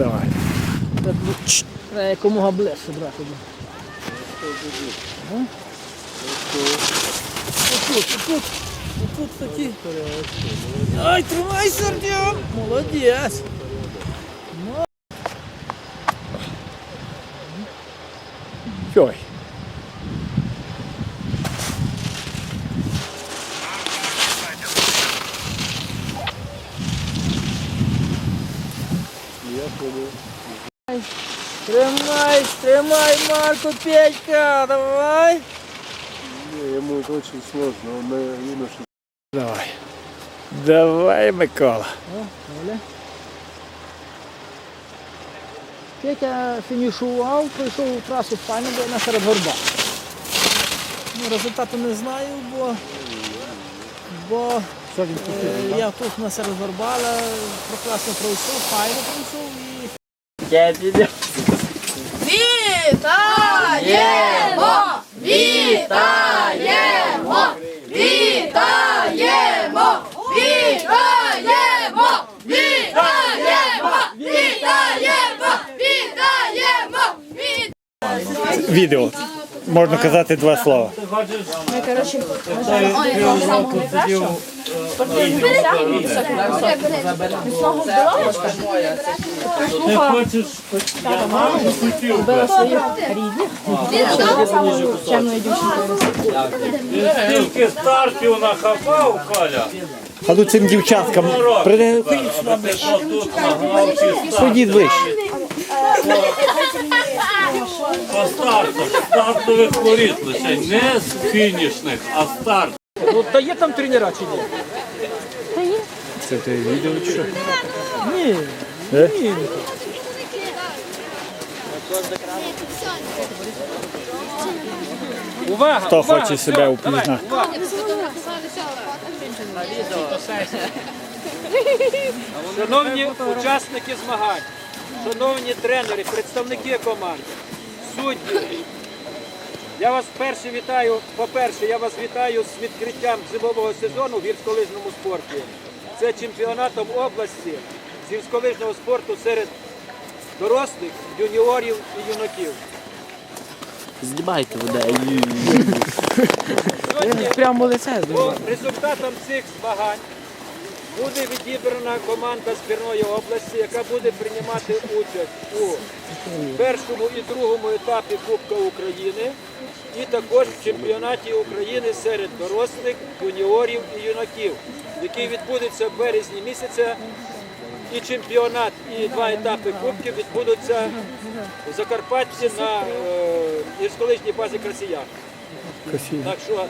Ну давай. Треба якомога ближче брати. Отут, отут, отут такі. Ай, тримай, Артем! Молодець! Йой. Тримай, тримай, Марко, Петька, давай! Не, ему это очень сложно, он на юноше. Давай. Давай, Микола. О, Оля. Петя фінішував, пройшов трасу файно, бо на серед горба. Ну, результату не знаю, бо, бо е, я тут на горба, але прекрасно пройшов, файно пройшов і Вітаємо! Вітаємо! Вітаємо! Вітаємо! Вітаємо! Вітаємо! Вітаємо! Відео. Можна казати два слова. Скільки стартів нахапав, Коля. А тут цим дівчаткам приди- Ти тут нагнав чи ходіть вище. по старту? Стартових воріт лише не з фінішних, а старт. Ну, та є там тренера чи ні? Це ти відео чи що? Ні. Е? Ні. Увага! Хто увага, хоче все, себе упізнати? Шановні учасники змагань, шановні тренери, представники команди, судді. Я вас вперше вітаю. По-перше, я вас вітаю з відкриттям зимового сезону в гірськолижному спорті. Це чемпіонатом області з гірськолижного спорту серед дорослих, юніорів і юнаків. Здібайте мене. Сьогодні Прямо лице. по результатам цих змагань буде відібрана команда збірної області, яка буде приймати участь у першому і другому етапі Кубка України і також в чемпіонаті України серед дорослих, юніорів і юнаків, який відбудеться в березні місяця. І чемпіонат, і два етапи кубків відбудуться в Закарпатті на е, гірськолижній базі Красія. Так що